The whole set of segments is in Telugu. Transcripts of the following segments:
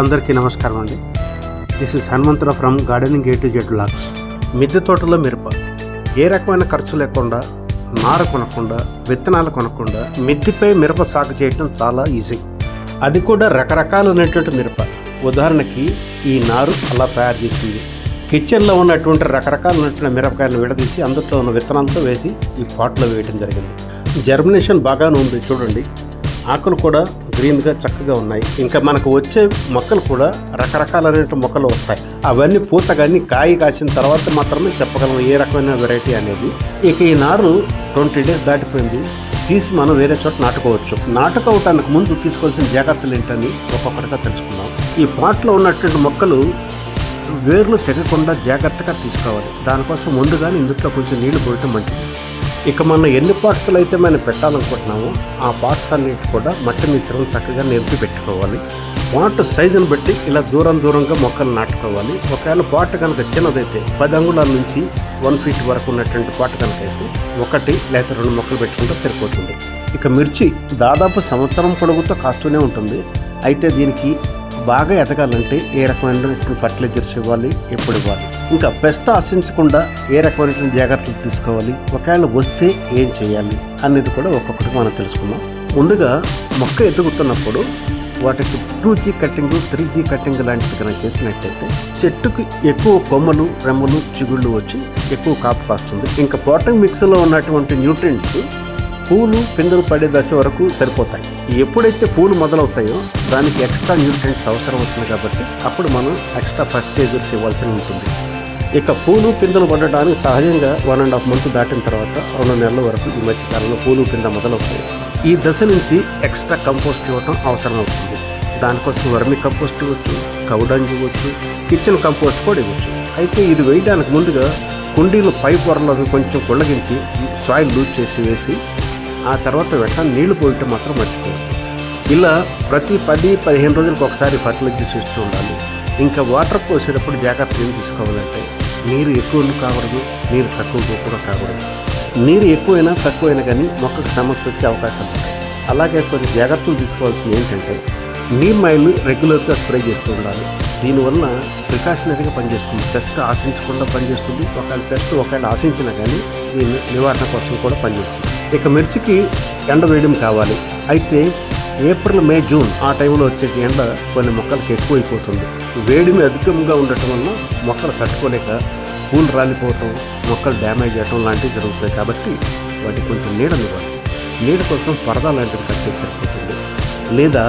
అందరికీ నమస్కారం అండి. This is Hanumantharao from gardening A to Z lakhs మిద్దె తోటలో మిరప. ఏ రకమైన ఖర్చు లేకుండా నార కొనకుండా విత్తనాలు కొనకుండా మిద్దెపై మిరప సాగు చేయటం చాలా ఈజీ అది కూడా రకరకాలైనటువంటి మిరప. ఉదాహరణకి ఈ నారు అలా తయారు చేసింది. కిచెన్లో ఉన్నటువంటి రకరకాలైనటువంటి మిరపకాయలను విడదీసి అందులో ఉన్న విత్తనాలతో వేసి ఈ పాట్లో వేయడం జరిగింది. జర్మినేషన్ బాగానే ఉంది చూడండి. ఆకులు కూడా గ్రీన్గా చక్కగా ఉన్నాయి. ఇంకా మనకు వచ్చే మొక్కలు కూడా రకరకాలైన మొక్కలు వస్తాయి. అవన్నీ పూత కానీ కాయ కాసిన తర్వాత మాత్రమే చెప్పగలం ఏ రకమైన వెరైటీ అనేది. ఇక ఈ నారు ట్వంటీ డేస్ దాటిపోయింది. తీసి మనం వేరే చోట నాటుకోవచ్చు. నాటుకోవటానికి ముందు తీసుకోవాల్సిన జాగ్రత్తలు ఏంటని ఒక్కొక్కటిగా తెలుసుకుందాం. ఈ పాట్లో ఉన్నటువంటి మొక్కలు వేర్లు తెగకుండా జాగ్రత్తగా తీసుకోవాలి. దానికోసం ముందుగానే ఇందులో కొంచెం నీళ్ళు పోయటం మంచిది. ఇక మనం ఎన్ని పార్ట్స్లు అయితే మనం పెట్టాలనుకుంటున్నామో ఆ పార్ట్స్ అన్నిటి కూడా మట్టి మిశ్రమం చక్కగా నింపి పెట్టుకోవాలి. పాట్ సైజుని బట్టి ఇలా దూరం దూరంగా మొక్కలు నాటుకోవాలి. ఒకవేళ పాట్ కనుక చిన్నదైతే పది అంగుళాల నుంచి వన్ ఫీట్ వరకు ఉన్నటువంటి పాట్ కనుక అయితే ఒకటి లేకపోతే రెండు మొక్కలు పెట్టుకుంటే సరిపోతుంది. ఇక మిర్చి దాదాపు సంవత్సరం పొడుగుతో కాస్తూనే ఉంటుంది. అయితే దీనికి బాగా ఎదగాలంటే ఏ రకమైనటువంటి ఫర్టిలైజర్స్ ఇవ్వాలి? ఎప్పుడు ఇవ్వాలి? ఇంకా పెస్ట్ ఆశించకుండా ఏ రకమైనటువంటి జాగ్రత్తలు తీసుకోవాలి? ఒకవేళ వస్తే ఏం చేయాలి? అనేది కూడా ఒక్కొక్కటి మనం తెలుసుకుందాం. ముందుగా మొక్క ఎదుగుతున్నప్పుడు వాటికి two G cutting three G cutting లాంటివి కనుక చేసినట్టయితే చెట్టుకి ఎక్కువ కొమ్మలు రెమ్మలు చిగుళ్ళు వచ్చి ఎక్కువ కాపు కాస్తుంది. ఇంకా పోటంగ్ మిక్స్లో ఉన్నటువంటి న్యూట్రియంట్స్ పూలు పిందెలు పడే దశ వరకు సరిపోతాయి. ఎప్పుడైతే పూలు మొదలవుతాయో దానికి ఎక్స్ట్రా న్యూట్రియంట్స్ అవసరం అవుతుంది కాబట్టి అప్పుడు మనం ఎక్స్ట్రా ఫర్టిలైజర్స్ ఇవ్వాల్సి ఉంటుంది. ఇక పూలు పిందెలు పడడానికి సహజంగా వన్ అండ్ హాఫ్ మంత్ దాటిన తర్వాత రెండు నెలల వరకు ఈ మధ్యకాలంలో పూలు పింద మొదలవుతాయి. ఈ దశ నుంచి ఎక్స్ట్రా కంపోస్ట్ ఇవ్వటం అవసరం అవుతుంది. దానికోసం వర్మి కంపోస్ట్ ఇవ్వచ్చు కౌడంజ్ ఇవ్వచ్చు కిచెన్ కంపోస్ట్ కూడా ఇవ్వచ్చు. అయితే ఇది వేయడానికి ముందుగా కుండీలు పై పొరలను కొంచెం కొళ్ళగించి సాయిల్ లూజ్ చేసి వేసి ఆ తర్వాత వెంట నీళ్ళు పోయటం మాత్రం మర్చిపోవద్దు. ఇలా ప్రతి పది పదిహేను రోజులకు ఒకసారి ఫర్టిలైజర్ చూస్తూ ఉండాలి. ఇంకా వాటర్ పోసేటప్పుడు జాగ్రత్త ఏం తీసుకోవాలంటే నీరు ఎక్కువ కాకూడదు నీరు తక్కువ కూడా కాకూడదు. నీరు ఎక్కువైనా తక్కువైనా కానీ మొక్కకు సమస్య వచ్చే అవకాశం ఉంటాయి అలాగే కొన్ని జాగ్రత్తలు తీసుకోవాల్సింది ఏంటంటే నీమ్ ఆయిల్ని రెగ్యులర్గా స్ప్రే చేస్తూ ఉండాలి. దీనివల్ల ప్రికాషనరీగా పనిచేస్తుంది. పెస్ట్ ఆశించకుండా పనిచేస్తుంది. ఒకవేళ పెస్ట్ ఒకవేళ ఆశించినా కానీ దీని నివారణ కోసం కూడా పనిచేస్తుంది. ఇక మిర్చికి ఎండ వేయడం కావాలి. అయితే ఏప్రిల్ మే జూన్ ఆ టైంలో వచ్చే ఎండ కొన్ని మొక్కలకి ఎక్కువైపోతుంది. వేడిమి అధికంగా ఉండటం వల్ల మొక్కలు తట్టుకోలేక పూలు రాలిపోవటం మొక్కలు డ్యామేజ్ అవ్వటం లాంటివి జరుగుతాయి కాబట్టి వాటికి కొంచెం నీడనివ్వాలి. నీడ కోసం పరదా లాంటిది కట్టే సరిపోతుంది లేదా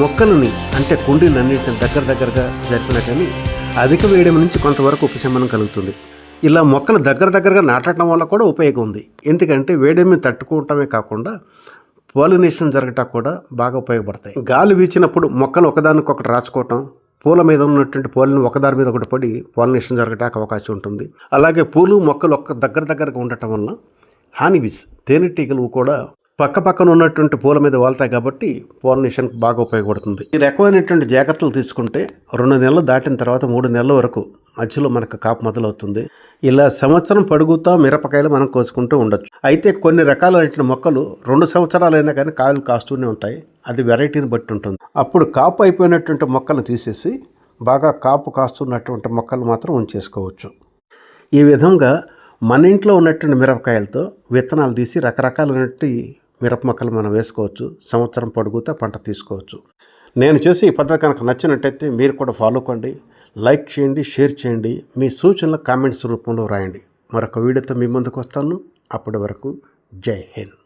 మొక్కలని అంటే కుండీలన్నింటిని దగ్గర దగ్గరగా జరిపినా కానీ అధిక వేయడం నుంచి కొంతవరకు ఉపశమనం కలుగుతుంది. ఇలా మొక్కలు దగ్గర దగ్గరగా నాటడం వల్ల కూడా ఉపయోగం ఉంది. ఎందుకంటే వేడిమి తట్టుకోవటమే కాకుండా పాలినేషన్ జరగటం కూడా బాగా ఉపయోగపడతాయి. గాలి వీచినప్పుడు మొక్కలు ఒకదానికొకటి రాచుకోవటం పూల మీద ఉన్నటువంటి పూలను ఒకదాని మీద ఒకటి పడి పాలినేషన్ జరగటానికి అవకాశం ఉంటుంది. అలాగే పూలు మొక్కలు ఒక్క దగ్గర దగ్గరగా ఉండటం వల్ల హానిబీస్ తేనెటీగలు కూడా పక్క పక్కన ఉన్నటువంటి పూల మీద వాళ్తాయి కాబట్టి పాలినేషన్కి బాగా ఉపయోగపడుతుంది. ఈ రకమైనటువంటి జాగ్రత్తలు తీసుకుంటే రెండు నెలలు దాటిన తర్వాత మూడు నెలల వరకు మధ్యలో మనకు కాపు మొదలవుతుంది. ఇలా సంవత్సరం పడుగుతా మిరపకాయలు మనం కోసుకుంటూ ఉండొచ్చు. అయితే కొన్ని రకాలైన మొక్కలు రెండు సంవత్సరాలైనా కానీ కాయలు కాస్తూనే ఉంటాయి. అది వెరైటీని బట్టి ఉంటుంది. అప్పుడు కాపు అయిపోయినటువంటి మొక్కలు తీసేసి బాగా కాపు కాస్తున్నటువంటి మొక్కలు మాత్రం ఉంచేసుకోవచ్చు. ఈ విధంగా మన ఇంట్లో ఉన్నటువంటి మిరపకాయలతో విత్తనాలు తీసి రకరకాలైనటువంటి మిరప మొక్కలు మనం వేసుకోవచ్చు సంవత్సరం పొడుగుతా పంట తీసుకోవచ్చు. నేను చేసి ఈ పద్ధతి కనుక నచ్చినట్టయితే మీరు కూడా ఫాలో కండి లైక్ చేయండి షేర్ చేయండి మీ సూచనలు కామెంట్స్ రూపంలో రాయండి. మరొక వీడియోతో మీ ముందుకు వస్తాను. అప్పటి వరకు జై హింద్.